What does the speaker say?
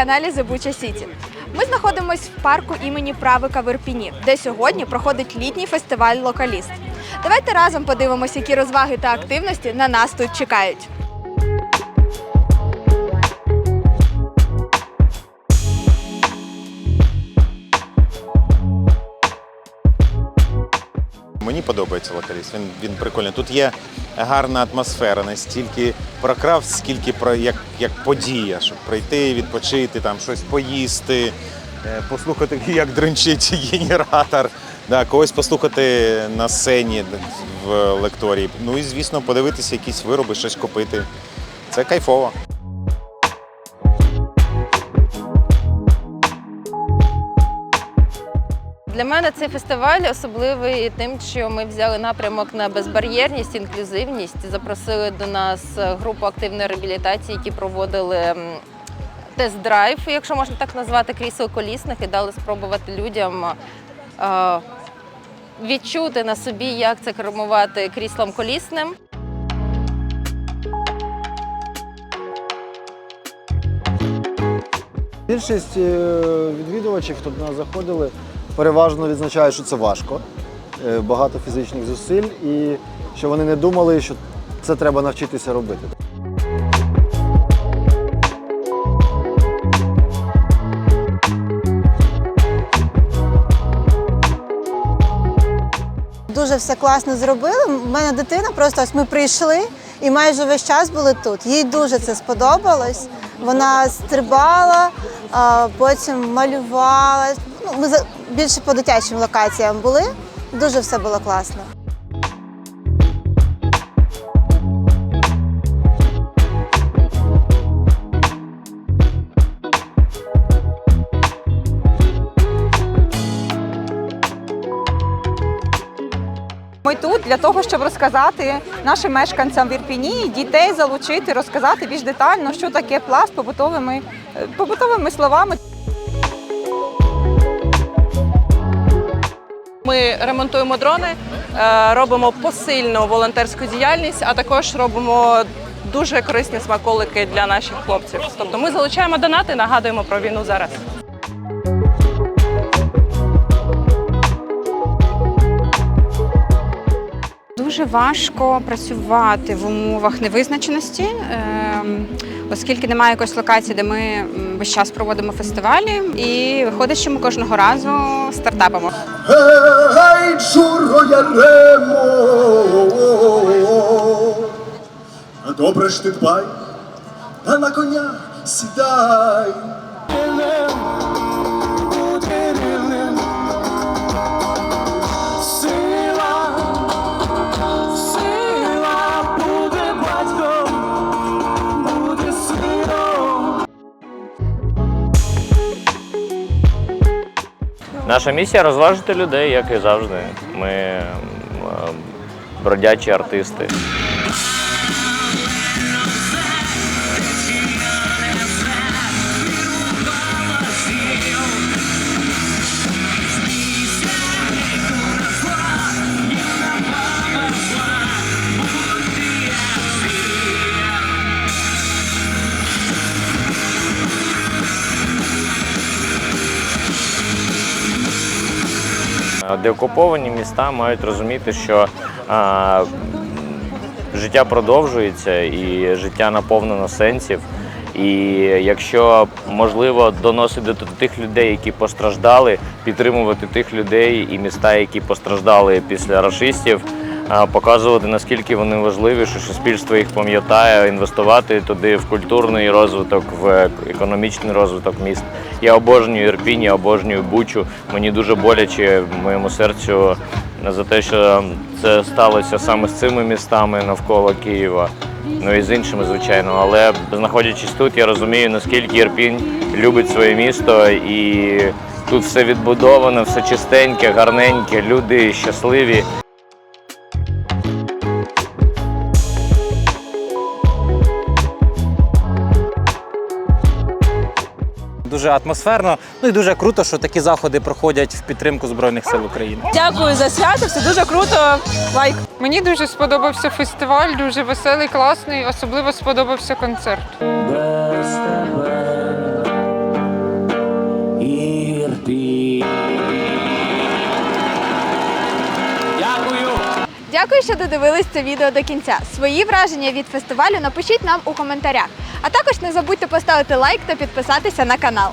каналі Зебуча Сіті. Ми знаходимося в парку імені Правика в Ірпіні, де сьогодні проходить літній фестиваль Локаліст. Давайте разом подивимося, які розваги та активності на нас тут чекають. Мені подобається локаліст. Він, він прикольний. Тут є гарна атмосфера, не стільки про крафт, скільки про як, як подія, щоб прийти, відпочити, там щось поїсти, е, послухати, як дринчить генератор, да, когось послухати на сцені в лекторії. Ну і звісно, подивитися якісь вироби, щось купити. Це кайфово. Для мене цей фестиваль особливий тим, що ми взяли напрямок на безбар'єрність, інклюзивність. Запросили до нас групу активної реабілітації, які проводили тест-драйв, якщо можна так назвати, крісел колісних, і дали спробувати людям е, відчути на собі, як це кермувати кріслом колісним. Більшість е, відвідувачів, хто до нас заходили, переважно відзначають, що це важко, е, багато фізичних зусиль, і що вони не думали, що це треба навчитися робити. Дуже все класно зробили. У мене дитина просто ось ми прийшли і майже весь час були тут. Їй дуже це сподобалось. Вона стрибала, потім малювала. Ну, ми більше по дитячим локаціям були. Дуже все було класно. Ми тут для того, щоб розказати нашим мешканцям в Ірпіні, дітей залучити, розказати більш детально, що таке пласт побутовими, е, побутовими словами. Ми ремонтуємо дрони, е, робимо посильну волонтерську діяльність, а також робимо дуже корисні смаколики для наших хлопців. Тобто ми залучаємо донати, нагадуємо про війну зараз. Дуже важко працювати в умовах невизначеності, ем, оскільки немає якоїсь локації, де ми весь час проводимо фестивалі, і виходить, що ми кожного разу стартапимо. Гей, Джуро Яремо, добре ж ти дбай, та на коня сідай. Наша місія розважити людей, як і завжди. Ми е, бродячі артисти. Деокуповані міста мають розуміти, що а, життя продовжується і життя наповнено сенсів. І якщо можливо доносити до тих людей, які постраждали, підтримувати тих людей і міста, які постраждали після рашистів, показувати наскільки вони важливі, що суспільство їх пам'ятає, інвестувати туди в культурний розвиток, в економічний розвиток міст. Я обожнюю Ірпінь, я обожнюю Бучу. Мені дуже боляче в моєму серцю за те, що це сталося саме з цими містами навколо Києва. Ну і з іншими, звичайно. Але знаходячись тут, я розумію, наскільки Ірпінь любить своє місто і тут все відбудовано, все чистеньке, гарненьке, люди щасливі. дуже атмосферно. Ну і дуже круто, що такі заходи проходять в підтримку збройних сил України. Дякую за свято. Все дуже круто. Лайк мені дуже сподобався фестиваль, дуже веселий, класний. Особливо сподобався концерт. Без тебе і Дякую, що додивились це відео до кінця. Свої враження від фестивалю напишіть нам у коментарях. А також не забудьте поставити лайк та підписатися на канал.